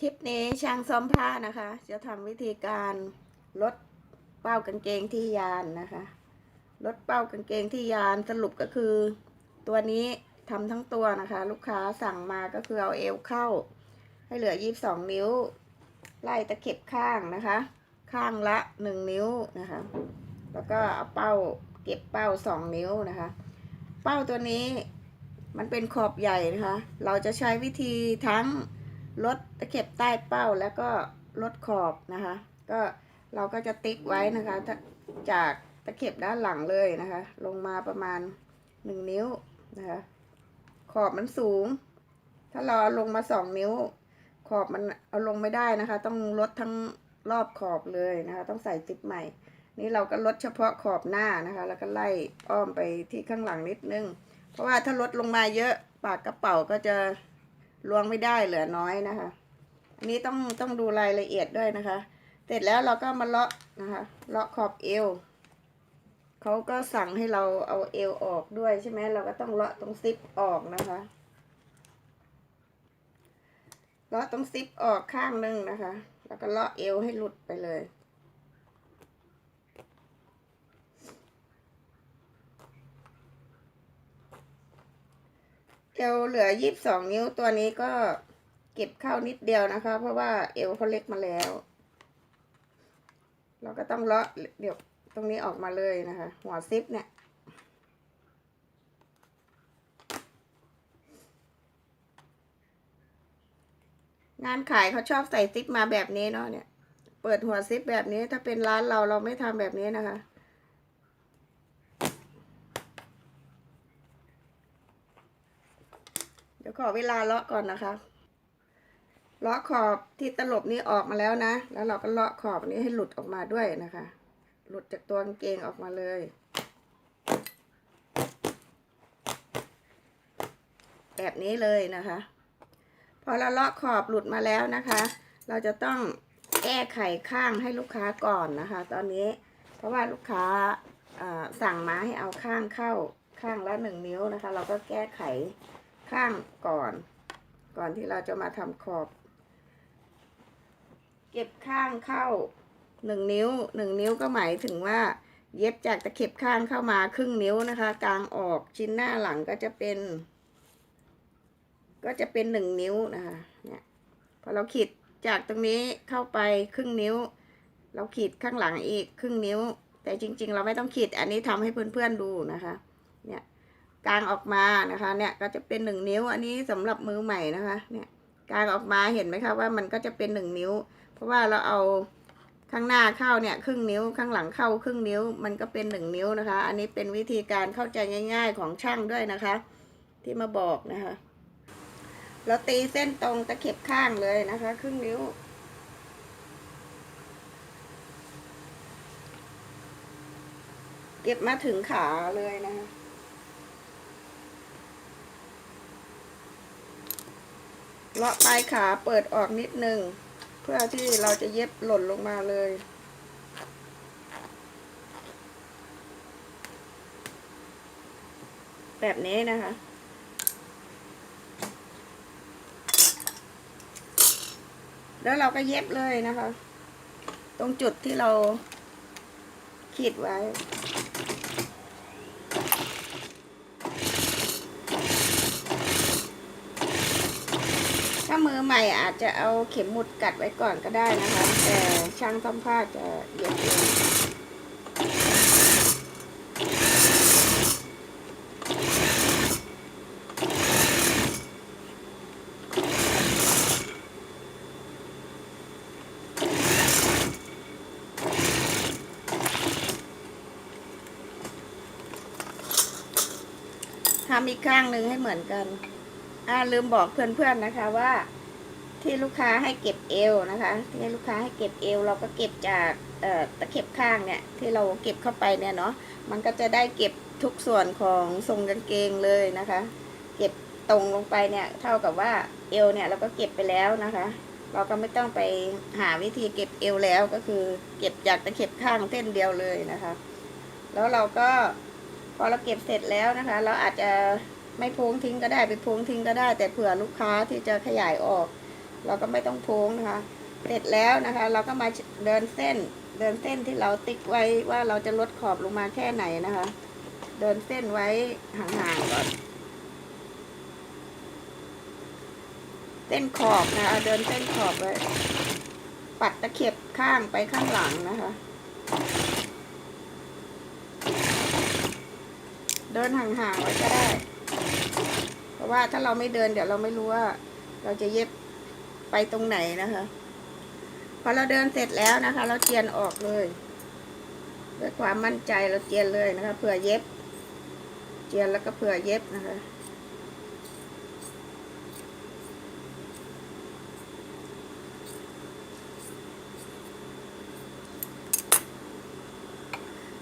คลิปนี้ช่างซ่อมผ้านะคะ จะทำวิธีการลดเป้ากางเกงที่ยานนะคะ ลดเป้ากางเกงที่ยานสรุปก็คือ ตัวนี้ทำทั้งตัวนะคะ ลูกค้าสั่งมาก็คือเอาเอวเข้า ให้เหลือ22นิ้ว ไล่ตะเข็บข้างนะคะ ข้างละ1นิ้วนะคะ แล้วก็เอาเป้าเก็บเป้า2นิ้วนะคะ เป้าตัวนี้มันเป็นขอบใหญ่นะคะ เราจะใช้วิธีทั้ง ลดตะเข็บใต้เป้าแล้วก็ลดขอบนะคะ ก็เราก็จะติ๊กไว้นะคะ จากตะเข็บด้านหลังเลยนะคะ ลงมาประมาณ1นิ้วนะคะ ขอบมันสูง ถ้าเราเอลงมา2นิ้ว ขอบมันเอาลงไม่ได้นะคะ ต้องลดทั้งรอบขอบเลยนะคะ ต้องใส่ติ๊บใหม่ นี่เราก็ลดเฉพาะขอบหน้านะคะ แล้วก็ไล่อ้อมไปที่ข้างหลังนิดนึง เพราะว่าถ้าลดลงมาเยอะปากกระเป๋าก็จะ ล้วงไม่ได้เหลือน้อยนะคะ อันนี้ต้องต้องดูรายละเอียดด้วยนะคะ เสร็จแล้วเราก็มาเลาะนะคะเลาะขอบเอวเขาก็สั่งให้เราเอาเอวออกด้วยใช่ไหมเราก็ต้องเลาะตรงซิปออกนะคะเลาะตรงซิปออกข้างหนึงนะคะ แล้วก็เลาะเอวให้หลุดไปเลย เอวเหลือยี่สิบสองนิ้วตัวนี้ก็เก็บเข้านิดเดียวนะคะ เพราะว่าเอวเขาเล็กมาแล้ว เราก็ต้องเลาะเดี๋ยวตรงนี้ออกมาเลยนะคะ หัวซิปเนี่ยงานขายเขาชอบใส่ซิปมาแบบนี้เนาะเนี่ย เปิดหัวซิปแบบนี้ถ้าเป็นร้านเราเราไม่ทำแบบนี้นะคะ ดี๋ยวขอเวลาเลาะก่อนนะคะ เลาะขอบที่ตลบนี้ออกมาแล้วนะ แล้วเราก็เลาะขอบนี้ให้หลุดออกมาด้วยนะคะ หลุดจากตัวกางเกงออกมาเลย แบบนี้เลยนะคะ พอเราเลาะขอบหลุดมาแล้วนะคะ เราจะต้องแก้ไขข้างให้ลูกค้าก่อนนะคะ ตอนนี้ เพราะว่าลูกค้าอ่าสั่งมาให้เอาข้างเข้าข้างละหนึ่งนิ้วนะคะ เราก็แก้ไข ข้างก่อน ก่อนที่เราจะมาทำขอบ เก็บข้างเข้าหนึ่งนิ้วหนึ่งนิ้วก็หมายถึงว่า เย็บจากตะเข็บข้างเข้ามาครึ่งนิ้วนะคะกลางออกชิ้นหน้าหลังก็จะเป็น ก็จะเป็นหนึ่งนิ้วนะคะเนี่ยพอเราขีดจากตรงนี้เข้าไปครึ่งนิ้ว เราขีดข้างหลังอีกครึ่งนิ้ว แต่จริง ๆ เราไม่ต้องขีดอันนี้ทำให้เพื่อนๆดูนะคะ เนี่ย กลางออกมานะคะเนี่ยก็จะเป็นหนึ่งนิ้ว อันนี้สำหรับมือใหม่นะคะเนี่ยกลางออกมาเห็นไหมคะว่ามันก็จะเป็นหนึ่งนิ้ว เพราะว่าเราเอาข้างหน้าเข้าเนี่ยครึ่งนิ้วข้างหลังเข้าครึ่งนิ้ว มันก็เป็นหนึ่งนิ้วนะคะ อันนี้เป็นวิธีการเข้าใจง่าย ๆ ของช่างด้วยนะคะ ที่มาบอกนะคะ เราตีเส้นตรงตะเข็บข้างเลยนะคะ ครึ่งนิ้วเก็บมาถึงขาเลยนะคะ เลาะปลายขาเปิดออกนิดนึง เพื่อที่เราจะเย็บหล่นลงมาเลย แบบนี้นะคะแล้วเราก็เย็บเลยนะคะ ตรงจุดที่เราขีดไว้ มือใหม่อาจจะเอาเข็มหมุดกัดไว้ก่อนก็ได้นะคะ แต่ช่างซ่อมผ้าจะเย็บเองทำอีกข้างหนึ่งให้เหมือนกัน อ่าลืมบอกเพื่อนๆนะคะว่าที่ลูกค้าให้เก็บเอวนะคะที่ลูกค้าให้เก็บเอวเราก็เก็บจากตะเข็บข้างเนี่ยที่เราเก็บเข้าไปเนี่ยเนาะมันก็จะได้เก็บทุกส่วนของทรงกางเกงเลยนะคะ เก็บตรงลงไปเนี่ยเท่ากับว่าเอวเนี่ยเราก็เก็บไปแล้วนะคะ เราก็ไม่ต้องไปหาวิธีเก็บเอวแล้วก็คือ เก็บจากตะเข็บข้างเส้นเดียวเลยนะคะ แล้วเราก็พอเราเก็บเสร็จแล้วนะคะ เราอาจจะ ไม่โพงทิ้งก็ได้ไปโพงทิ้งก็ได้ แต่เผื่อลูกค้าที่จะขยายออก เราก็ไม่ต้องโพ้งนะคะ เสร็จแล้วนะคะ เราก็มาเดินเส้น เดินเส้นที่เราติ๊กไว้ว่าเราจะลดขอบลงมาแค่ไหนนะคะ เดินเส้นไว้ห่างๆก่อนเส้นขอบนะคะเดินเส้นขอบไว้ปัดตะเข็บข้างไปข้างหลังนะคะ เดินห่างๆไว้ก็ได้ะว่าถ้าเราไม่เดินเดี๋ยวเราไม่รู้ว่า เราจะเย็บไปตรงไหนนะคะ พอเราเดินเสร็จแล้วนะคะ เราเจียนออกเลยด้วยความมั่นใจเราเจียนเลยนะคะเผื่อเย็บ เจียนแล้วก็เผื่อเย็บนะคะ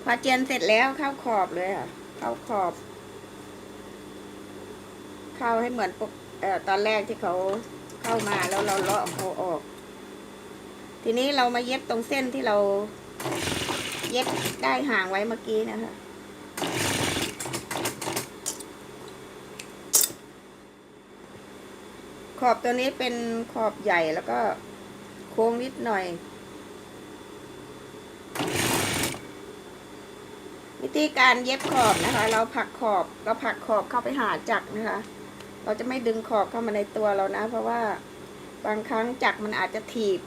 พอเจียนเสร็จแล้วเข้าขอบเลยค่ะ เข้าขอบ เข้าให้เหมือนปกเอ่อตอนแรกที่เขาเข้ามาแล้วเราเลาะเขาออก ทีนี้เรามาเย็บตรงเส้นที่เราเย็บได้ห่างไว้เมื่อกี้นะคะขอบตัวนี้เป็นขอบใหญ่แล้วก็โค้งนิดหน่อย วิธีการเย็บขอบนะคะ เราผักขอบเราผักขอบเข้าไปหาจักรนะคะ เราจะไม่ดึงขอบเข้ามาในตัวเรานะ เพราะว่าบางครั้งจักรมันอาจจะถีบ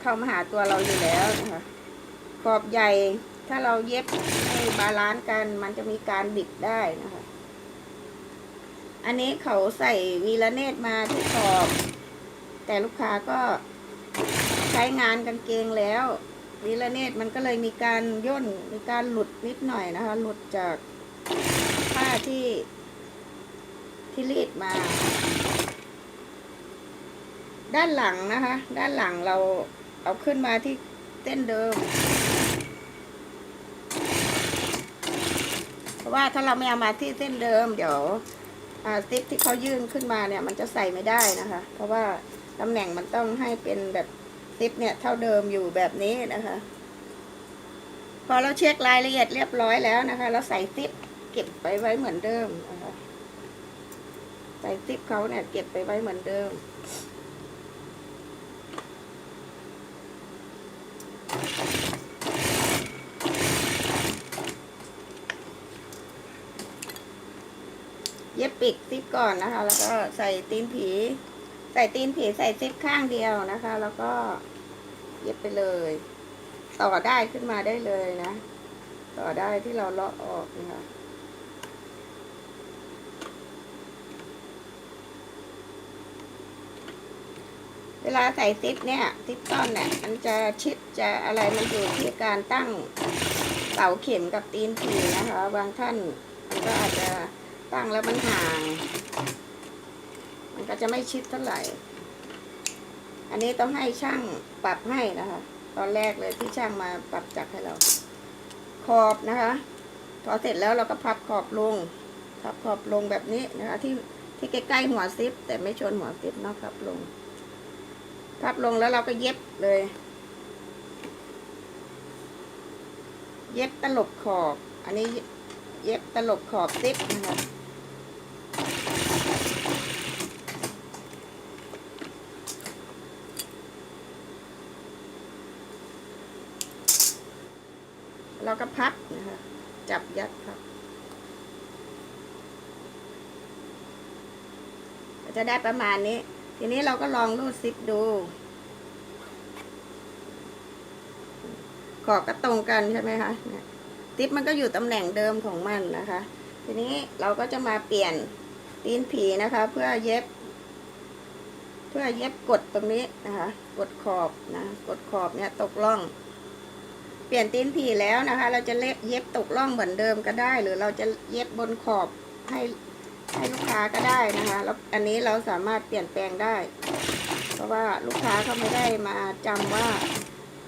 เข้ามาหาตัวเราอยู่แล้วนะคะขอบใหญ่ถ้าเราเย็บให้บาลานซ์กัน มันจะมีการบิดได้นะคะ อันนี้เขาใส่วีละเนตมาที่ขอบ แต่ลูกค้าก็ใช้งานกางเกงแล้ววีละเนตมันก็เลยมีการย่นมีการหลุดนิดหน่อยนะคะ หลุดจากผ้าที่ ที่รีดมา ด้านหลังนะคะ ด้านหลังเราเอาขึ้นมาที่เส้นเดิม เพราะว่าถ้าเราไม่เอามาที่เส้นเดิม เดี๋ยวอ่าซิปที่เขายื่นขึ้นมาเนี่ย มันจะใส่ไม่ได้นะคะ เพราะว่าตำแหน่งมันต้องให้เป็นแบบซิปเนี่ยเท่าเดิมอยู่แบบนี้นะคะ พอเราเช็ครายละเอียดเรียบร้อยแล้วนะคะ เราใส่ซิปเก็บไปไว้เหมือนเดิมนะคะ ใส่ซิปเขาเนี่ยเก็บไปไว้เหมือนเดิม เย็บปิดซิปก่อนนะคะ แล้วก็ใส่ตีนผี ใส่ตีนผีใส่ซิปข้างเดียวนะคะ แล้วก็เย็บไปเลย ต่อได้ขึ้นมาได้เลยนะ ต่อได้ที่เราเลาะออกนะคะ เวลาใส่ซิปเนี่ยซิปต้นเนี่ยมันจะชิดจะอะไรมันอยู่ที่การตั้งเสาเข็มกับตีนผีนะคะ บางท่านมันก็อาจจะตั้งแล้วมันห่าง มันก็จะไม่ชิดเท่าไหร่ อันนี้ต้องให้ช่างปรับให้นะคะ ตอนแรกเลยที่ช่างมาปรับจักรให้เรา ขอบนะคะพอเสร็จแล้วเราก็พับขอบลงพับขอบลงแบบนี้นะคะ ที่ที่ใกล้ๆหัวซิป แต่ไม่ชนหัวซิปเนาะพับลง พับลงแล้วเราก็เย็บเลย เย็บตลบขอบ อันนี้เย็บตลบขอบซิปนะคะเราก็พับนะคะ จับยัดพับจะได้ประมาณนี้ ทีนี้เราก็ลองรูดซิปดู ขอบก็ตรงกันใช่ไหมคะเนี่ยซิปมันก็อยู่ตำแหน่งเดิมของมันนะคะ ทีนี้เราก็จะมาเปลี่ยนตีนผีนะคะ เพื่อเย็บ เพื่อเย็บกดตรงนี้นะคะ กดขอบนะกดขอบเนี่ยตกล่องเปลี่ยนตีนผีแล้วนะคะ เราจะเล็บเย็บตกล่องเหมือนเดิมก็ได้ หรือเราจะเย็บบนขอบให้ ให้ลูกค้าก็ได้นะคะ แล้วอันนี้เราสามารถเปลี่ยนแปลงได้ เพราะว่าลูกค้าเขาไม่ได้มาจำว่า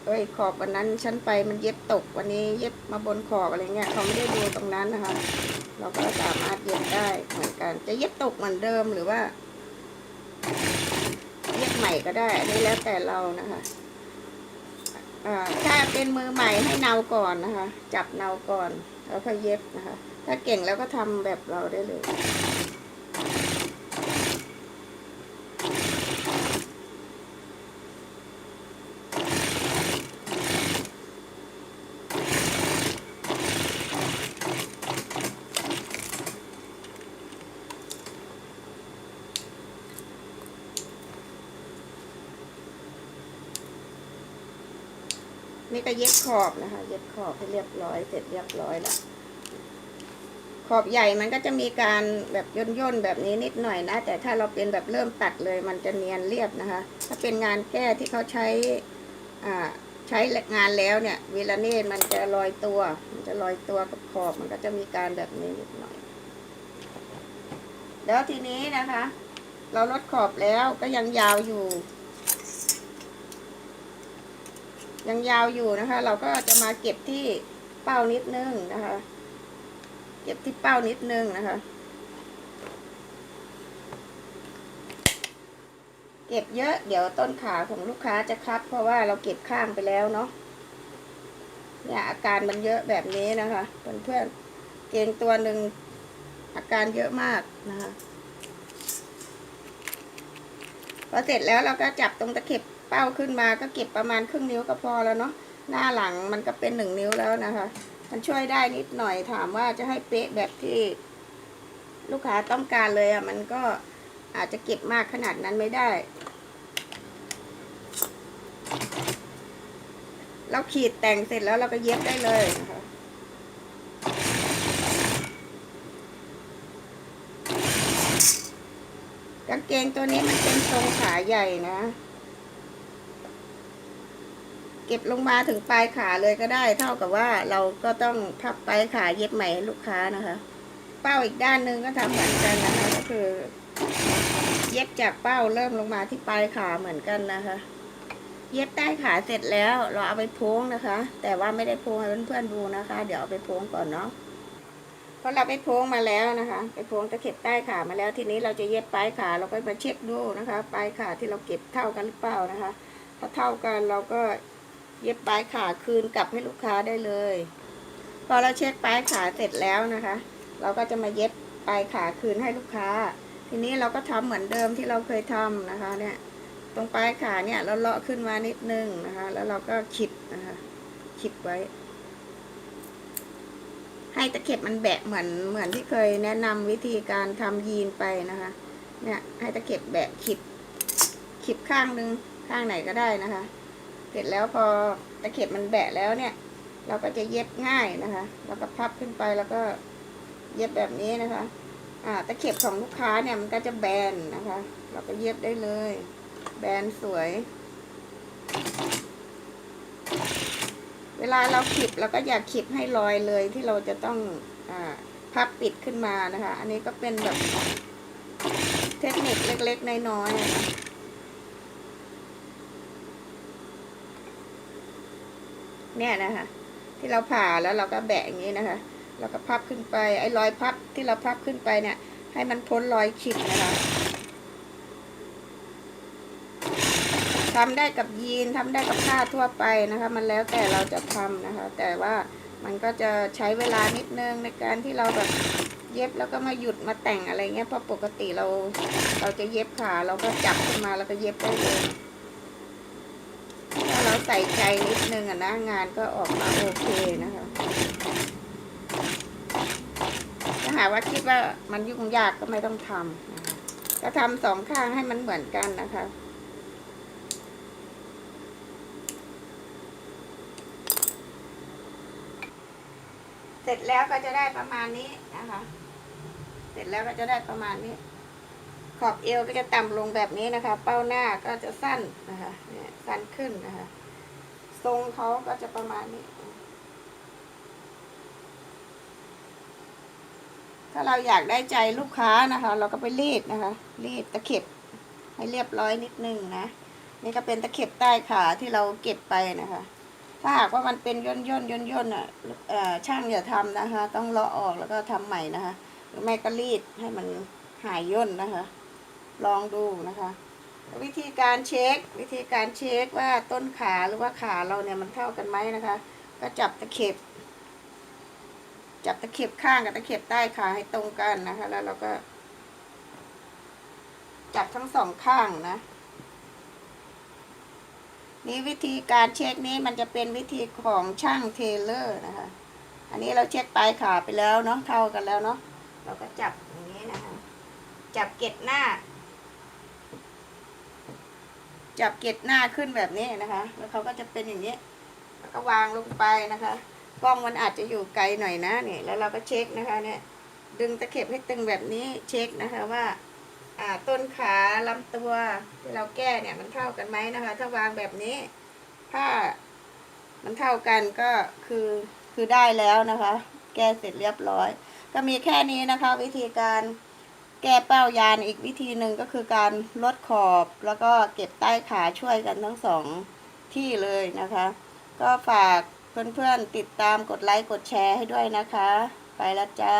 เอ้ยขอบวันนั้นฉันไปมันเย็บตกวันนี้เย็บมาบนขอบอะไรเงี้ยเขาไม่ได้ดูตรงนั้นนะคะ เราก็สามารถเย็บได้เหมือนกัน จะเย็บตกเหมือนเดิมหรือว่า เย็บใหม่ก็ได้ อันนี้แล้วแต่เรานะคะถ้าเป็นมือใหม่ให้เนาก่อนนะคะ จับเนาก่อน แล้วค่อยเย็บนะคะ ถ้าเก่งแล้วก็ทำแบบเราได้เลย นี่ก็เย็บขอบนะคะ เย็บขอบให้เรียบร้อย เสร็จเรียบร้อยแล้ว ขอบใหญ่มันก็จะมีการแบบย่นย่นแบบนี้นิดหน่อยนะ แต่ถ้าเราเป็นแบบเริ่มตัดเลย มันจะเนียนเรียบนะคะ ถ้าเป็นงานแก้ที่เขาใช้อ่าใช้งานแล้วเนี่ยเวลาเนตมันจะลอยตัว มันจะลอยตัวกับขอบมันก็จะมีการแบบนี้นิดหน่อย แล้วทีนี้นะคะ เราลดขอบแล้วก็ยังยาวอยู่ ยังยาวอยู่นะคะ เราก็จะมาเก็บที่เป้านิดนึงนะคะ เก็บที่เป้านิดนึงนะคะ เก็บเยอะ เดี๋ยวต้นขาของลูกค้าจะคับ เพราะว่าเราเก็บข้างไปแล้วเนาะเนี่ยอาการมันเยอะแบบนี้นะคะเพื่อนๆเกงตัวหนึ่งอาการเยอะมากนะคะพอเสร็จแล้วเราก็จับตรงตะเข็บ เป้าขึ้นมาก็เก็บประมาณครึ่งนิ้วก็พอแล้วเนาะหน้าหลังมันก็เป็นหนึ่งนิ้วแล้วนะคะ มันช่วยได้นิดหน่อยถามว่าจะให้เป๊ะแบบที่ ลูกค้าต้องการเลยอะมันก็อาจจะเก็บมากขนาดนั้นไม่ได้ เราขีดแต่งเสร็จแล้วเราก็เย็บได้เลยนะคะกางเกงตัวนี้มันเป็นทรงขาใหญ่นะ เก็บลงมาถึงปลายขาเลยก็ได้ เท่ากับว่าเราก็ต้องพับปลายขาเย็บใหม่ให้ลูกค้านะคะ เป้าอีกด้านหนึ่งก็ทำเหมือนกันนะคะ ก็คือ เย็บจากเป้าเริ่มลงมาที่ปลายขาเหมือนกันนะคะ เย็บใต้ขาเสร็จแล้ว เราเอาไปโพ้งนะคะ แต่ว่าไม่ได้โพ้งให้เพื่อนๆดูนะคะ เดี๋ยวเอาไปโพ้งก่อนเนาะพราะเราไปโพ้งมาแล้วนะคะ ไปโพ้งตะเข็บใต้ขามาแล้ว ทีนี้เราจะเย็บปลายขาเราก็มาเช็คดูนะคะ ปลายขาที่เราเก็บเท่ากันหรือเปล่านะคะ ถ้าเท่ากันเราก็ เย็บปลายขาคืนกลับให้ลูกค้าได้เลย พอเราเช็คปลายขาเสร็จแล้วนะคะ เราก็จะมาเย็บปลายขาคืนให้ลูกค้า ทีนี้เราก็ทำเหมือนเดิมที่เราเคยทำนะคะ เนี่ย ตรงปลายขาเนี่ยเราเลาะขึ้นมานิดนึงนะคะ แล้วเราก็ขิดนะคะขิดไว้ ให้ตะเข็บมันแบะเหมือนเหมือนที่เคยแนะนำวิธีการทำยีนไปนะคะ เนี่ย ให้ตะเข็บแบะขิดขิดข้างหนึ่งข้างไหนก็ได้นะคะ เสร็จแล้วพอตะเข็บมันแบะแล้วเนี่ย เราก็จะเย็บง่ายนะคะเราก็พับขึ้นไปแล้วก็เย็บแบบนี้นะคะอ่าตะเข็บของลูกค้าเนี่ยมันก็จะแบนนะคะ เราก็เย็บได้เลย แบนสวย เวลาเราขีดเราก็อยากขีดให้ลอยเลยที่เราจะต้องอ่าพับปิดขึ้นมานะคะ อันนี้ก็เป็นแบบเทคนิคเล็กๆน้อยๆนะคะ เนี่ยนะคะ ที่เราผ่าแล้วเราก็แบะอย่างนี้นะคะ เราก็พับขึ้นไปไอ้รอยพับที่เราพับขึ้นไปเนี่ย ให้มันพ้นรอยขีดนะคะทำได้กับยีนทำได้กับผ้าทั่วไปนะคะ มันแล้วแต่เราจะทำนะคะ แต่ว่ามันก็จะใช้เวลานิดนึงในการที่เราแบบเย็บแล้วก็มาหยุดมาแต่งอะไรเงี้ยเพราะปกติเราเราจะเย็บขาเราก็จับขึ้นมาแล้วก็เย็บได้เลย ใส่ใจนิดนึงอะนะงานก็ออกมาโอเคนะคะถ้าหากว่าคิดว่ามันยุ่งยากก็ไม่ต้องทำนะคะก็ทำสองข้างให้มันเหมือนกันนะคะเสร็จแล้วก็จะได้ประมาณนี้นะคะ เสร็จแล้วก็จะได้ประมาณนี้ ขอบเอวก็จะต่ำลงแบบนี้นะคะ เป้าหน้าก็จะสั้นนะคะ เนี่ยสั้นขึ้นนะคะ ทรงเขาก็จะประมาณนี้ ถ้าเราอยากได้ใจลูกค้านะคะ เราก็ไปรีดนะคะ รีดตะเข็บให้เรียบร้อยนิดนึงนะ นี่ก็เป็นตะเข็บใต้ขาที่เราเก็บไปนะคะ ถ้าหากว่ามันเป็นย่นย่นย่นย่นอะช่างอย่าทำนะคะ ต้องเลาะออกแล้วก็ทำใหม่นะคะ หรือไม่ก็รีดให้มันหายย่นนะคะ ลองดูนะคะ วิธีการเช็ค วิธีการเช็คว่าต้นขาหรือว่าขาเราเนี่ยมันเท่ากันไหมนะคะ ก็จับตะเข็บ จับตะเข็บข้างกับตะเข็บใต้ขาให้ตรงกันนะคะ แล้วเราก็ จับทั้งสองข้างนะนี่วิธีการเช็คนี้มันจะเป็นวิธีของช่างเทเลอร์นะคะ อันนี้เราเช็คปลายขาไปแล้วเนาะเท่ากันแล้วเนาะเราก็จับอย่างนี้นะคะ จับเกล็ดหน้า จับเกล็ดหน้าขึ้นแบบนี้นะคะ แล้วเขาก็จะเป็นอย่างนี้ก็วางลงไปนะคะกล้องมันอาจจะอยู่ไกลหน่อยนะเนี่ยแล้วเราก็เช็คนะคะเนี่ยดึงตะเข็บให้ตึงแบบนี้เช็คนะคะว่าอ่าต้นขาลำตัวที่เราแก้เนี่ยมันเท่ากันไหมนะคะ ถ้าวางแบบนี้ ถ้ามันเท่ากันก็คือคือได้แล้วนะคะ แก้เสร็จเรียบร้อย ก็มีแค่นี้นะคะ วิธีการ แก้เป้ายานอีกวิธีหนึ่งก็คือการลดขอบแล้วก็เก็บใต้ขาช่วยกันทั้งสองที่เลยนะคะ ก็ฝากเพื่อนๆติดตามกดไลค์กดแชร์ให้ด้วยนะคะ ไปแล้วจ้า